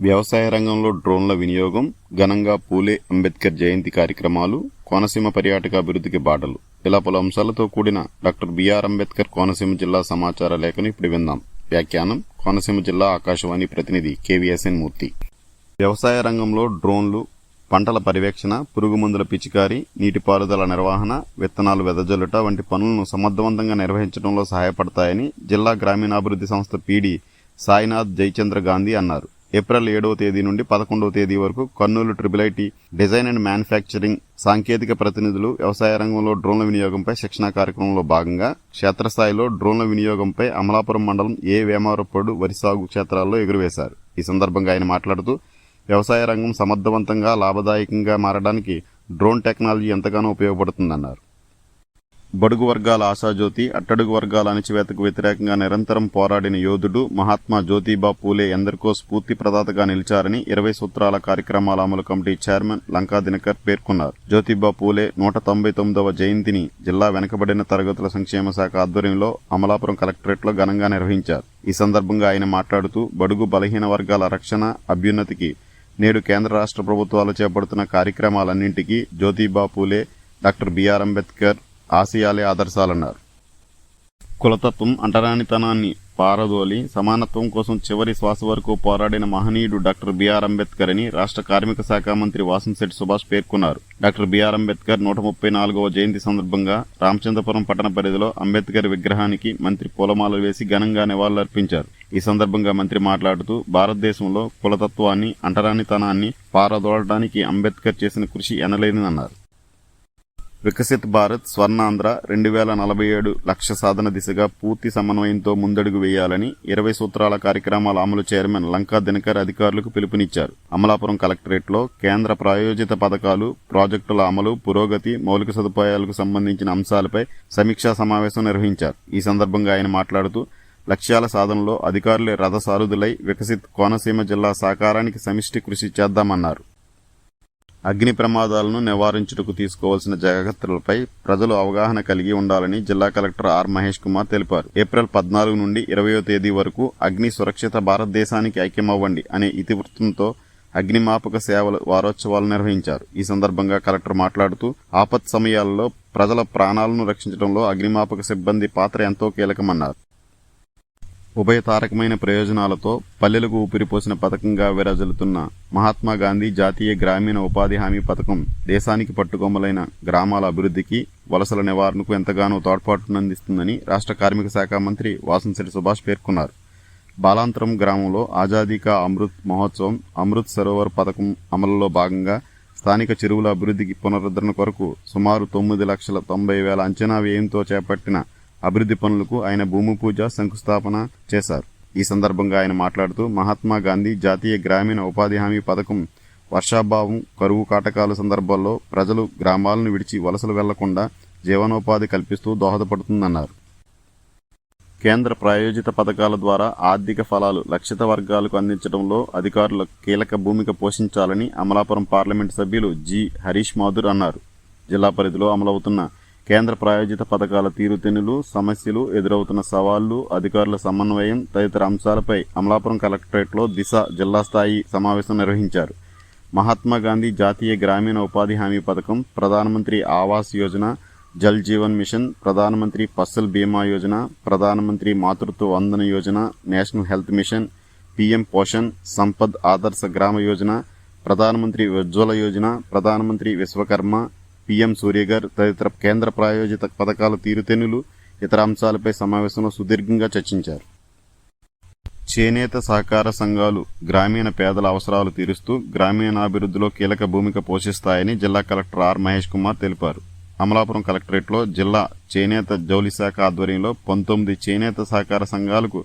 వ్యవసాయ రంగంలో డ్రోన్ల వినియోగం ఘనంగా పూలే అంబేద్కర్ జయంతి కార్యక్రమాలు కోనసీమ పర్యాటక అభివృద్ధికి బాటలు. ఇలా పలు అంశాలతో కూడిన డాక్టర్ బిఆర్ అంబేద్కర్ కోనసీమ జిల్లా సమాచార లేఖను ఇప్పుడు విందాం. వ్యాఖ్యానం కోనసీమ జిల్లా ఆకాశవాణి ప్రతినిధి కేవీఎస్ఎన్ మూర్తి. వ్యవసాయ రంగంలో డ్రోన్లు పంటల పర్యవేక్షణ పురుగుమందుల పిచికారీ నీటిపారుదల నిర్వహణ విత్తనాలు వెదజల్లుట వంటి పనులను సమర్థవంతంగా నిర్వహించడంలో సహాయపడతాయని జిల్లా గ్రామీణాభివృద్ధి సంస్థ పీడీ సాయినాథ్ జయచంద్ర గాంధీ అన్నారు. ఏప్రిల్ ఏడవ తేదీ నుండి పదకొండవ తేదీ వరకు Kurnool triple IT design and manufacturing సాంకేతిక ప్రతినిధులు వ్యవసాయ రంగంలో డ్రోన్ల వినియోగంపై శిక్షణా కార్యక్రమంలో భాగంగా క్షేత్రస్థాయిలో డ్రోన్ల వినియోగంపై అమలాపురం మండలం ఏ వేమారపడు వరి సాగు క్షేత్రాల్లో ఎగురవేశారు. ఈ సందర్భంగా ఆయన మాట్లాడుతూ వ్యవసాయ రంగం సమర్థవంతంగా లాభదాయకంగా మారడానికి డ్రోన్ టెక్నాలజీ ఎంతగానో ఉపయోగపడుతుందన్నారు. బడుగు వర్గాల ఆశాజ్యోతి అట్టడుగు వర్గాల అణచివేతకు వ్యతిరేకంగా నిరంతరం పోరాడిన యోధుడు మహాత్మా జ్యోతిబా పూలే ఎందరికో స్ఫూర్తి ప్రదాతగా నిలిచారని ఇరవై సూత్రాల కార్యక్రమాల అమలు కమిటీ చైర్మన్ లంకా దినకర్ పేర్కొన్నారు. జ్యోతిబా పూలే నూట తొంభై తొమ్మిదవ జయంతిని జిల్లా వెనుకబడిన తరగతుల సంక్షేమ శాఖ ఆధ్వర్యంలో అమలాపురం కలెక్టరేట్లో ఘనంగా నిర్వహించారు. ఈ సందర్భంగా ఆయన మాట్లాడుతూ బడుగు బలహీన వర్గాల రక్షణ అభ్యున్నతికి నేడు కేంద్ర రాష్ట్ర ప్రభుత్వాలు చేపడుతున్న కార్యక్రమాలన్నింటికీ Jyotiba Phule doctor B R Ambedkar ఆశయాలే ఆదర్శాలన్నారు. కులతత్వం అంటరానితనాన్ని పారదోలి సమానత్వం కోసం చివరి శ్వాస వరకు పోరాడిన మహనీయుడు డాక్టర్ బిఆర్ అంబేద్కర్ అని రాష్ట్ర కార్మిక శాఖ మంత్రి వాసంశెట్టి సుభాష్ పేర్కొన్నారు. డాక్టర్ బిఆర్ అంబేద్కర్ నూట ముప్పై నాలుగవ జయంతి సందర్భంగా రామచంద్రపురం పట్టణ పరిధిలో అంబేద్కర్ విగ్రహానికి మంత్రి పూలమాలలు వేసి ఘనంగా నివాళులర్పించారు. ఈ సందర్భంగా మంత్రి మాట్లాడుతూ భారతదేశంలో కులతత్వాన్ని అంటరానితనాన్ని పారదోలడానికి అంబేద్కర్ చేసిన కృషి ఎనలేనిదన్నారు. వికసిత్ భారత్ స్వర్ణాంధ్ర రెండు వేల నలభై ఏడు లక్ష్య సాధన దిశగా పూర్తి సమన్వయంతో ముందడుగు వేయాలని ఇరవై సూత్రాల కార్యక్రమాల అమలు చైర్మన్ లంకా దినకర్ అధికారులకు పిలుపునిచ్చారు. అమలాపురం కలెక్టరేట్లో కేంద్ర ప్రాయోజిత పథకాలు ప్రాజెక్టుల అమలు పురోగతి మౌలిక సదుపాయాలకు సంబంధించిన అంశాలపై సమీక్షా సమావేశం నిర్వహించారు. ఈ సందర్భంగా ఆయన మాట్లాడుతూ లక్ష్యాల సాధనలో అధికారులే రథసారుదులై వికసిత్ కోనసీమ జిల్లా సాకారానికి సమిష్టి కృషి చేద్దామన్నారు. అగ్ని ప్రమాదాలను నివారించుటకు తీసుకోవాల్సిన జాగ్రత్తలపై ప్రజలు అవగాహన కలిగి ఉండాలని జిల్లా కలెక్టర్ ఆర్ మహేష్ కుమార్ తెలిపారు. ఏప్రిల్ పద్నాలుగు నుండి ఇరవయో తేదీ వరకు అగ్ని సురక్షిత భారతదేశానికి ఐక్యమవ్వండి అనే ఇతివృత్తంతో అగ్నిమాపక సేవల వారోత్సవాలు నిర్వహించారు. ఈ సందర్భంగా కలెక్టర్ మాట్లాడుతూ ఆపత్ సమయాల్లో ప్రజల ప్రాణాలను రక్షించడంలో అగ్నిమాపక సిబ్బంది పాత్ర ఎంతో కీలకమన్నారు. ఉభయతారకమైన ప్రయోజనాలతో పల్లెలకు ఊపిరిపోసిన పథకంగా విరజలుతున్న మహాత్మాగాంధీ జాతీయ గ్రామీణ ఉపాధి హామీ పథకం దేశానికి పట్టుకొమ్మలైన గ్రామాల అభివృద్ధికి వలసల నివారణకు ఎంతగానో తోడ్పాటునందిస్తుందని రాష్ట్ర కార్మిక శాఖ మంత్రి వాసంశెట్టి సుభాష్ పేర్కొన్నారు. బాలాంతరం గ్రామంలో ఆజాదీకా అమృత్ మహోత్సవం అమృత్ సరోవర్ పథకం అమలులో భాగంగా స్థానిక చెరువుల అభివృద్ధికి పునరుద్ధరణ కొరకు సుమారు తొమ్మిది లక్షల తొంభై వేల అంచనా వ్యయంతో చేపట్టిన అభివృద్ధి పనులకు ఆయన భూమి పూజ శంకుస్థాపన చేశారు. ఈ సందర్భంగా ఆయన మాట్లాడుతూ మహాత్మా గాంధీ జాతీయ గ్రామీణ ఉపాధి హామీ పథకం వర్షాభావం కరువు కాటకాల సందర్భాల్లో ప్రజలు గ్రామాలను విడిచి వలసలు వెళ్ళకుండా జీవనోపాధి కల్పిస్తూ దోహదపడుతుందన్నారు. కేంద్ర ప్రాయోజిత పథకాల ద్వారా ఆర్థిక ఫలాలు లక్షిత వర్గాలకు అందించడంలో అధికారులు కీలక భూమిక పోషించాలని అమలాపురం పార్లమెంటు సభ్యులు జి హరీష్ మాధుర్ అన్నారు. జిల్లా పరిధిలో అమలవుతున్న కేంద్ర ప్రాయోజిత పథకాల తీరుతెన్నులు సమస్యలు ఎదురవుతున్న సవాళ్ళు అధికారుల సమన్వయం తదితర అంశాలపై అమలాపురం కలెక్టరేట్లో దిశ జిల్లా స్థాయి సమావేశం నిర్వహించారు. మహాత్మా గాంధీ జాతీయ గ్రామీణ ఉపాధి హామీ పథకం Pradhanmantri Awas Yojana Jal Jeevan mission Pradhanmantri Fasal Bima Yojana Pradhanmantri Matritva Vandana Yojana national health mission PM Poshan Sampad Adarsh Gram Yojana ప్రధానమంత్రి ఉజ్వల యోజన ప్రధానమంత్రి విశ్వకర్మ పీఎం సూర్యగర్ తదితర కేంద్ర ప్రాయోజిత పథకాల తీరుతెన్నులు ఇతర అంశాలపై సమావేశంలో సుదీర్ఘంగా చర్చించారు. చేనేత సహకార సంఘాలు గ్రామీణ పేదల అవసరాలు తీరుస్తూ గ్రామీణాభివృద్ధిలో కీలక భూమిక పోషిస్తాయని జిల్లా కలెక్టర్ ఆర్ మహేష్ కుమార్ తెలిపారు. అమలాపురం కలెక్టరేట్లో జిల్లా చేనేత జౌలి శాఖ ఆధ్వర్యంలో పంతొమ్మిది చేనేత సహకార సంఘాలకు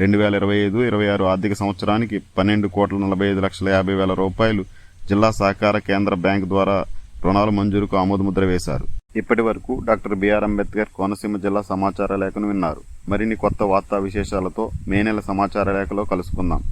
రెండు వేల ఇరవై ఐదు ఇరవై ఆరు ఆర్థిక సంవత్సరానికి పన్నెండు కోట్ల నలభై ఐదు లక్షల యాభై వేల రూపాయలు జిల్లా సహకార కేంద్ర బ్యాంక్ ద్వారా రుణాలు మంజూరుకు ఆమోదముద్ర వేశారు. ఇప్పటి వరకు డాక్టర్ బిఆర్ అంబేద్కర్ కోనసీమ జిల్లా సమాచార లేఖను విన్నారు. మరిన్ని కొత్త వార్తా విశేషాలతో మే నెల సమాచార లేఖలో కలుసుకుందాం.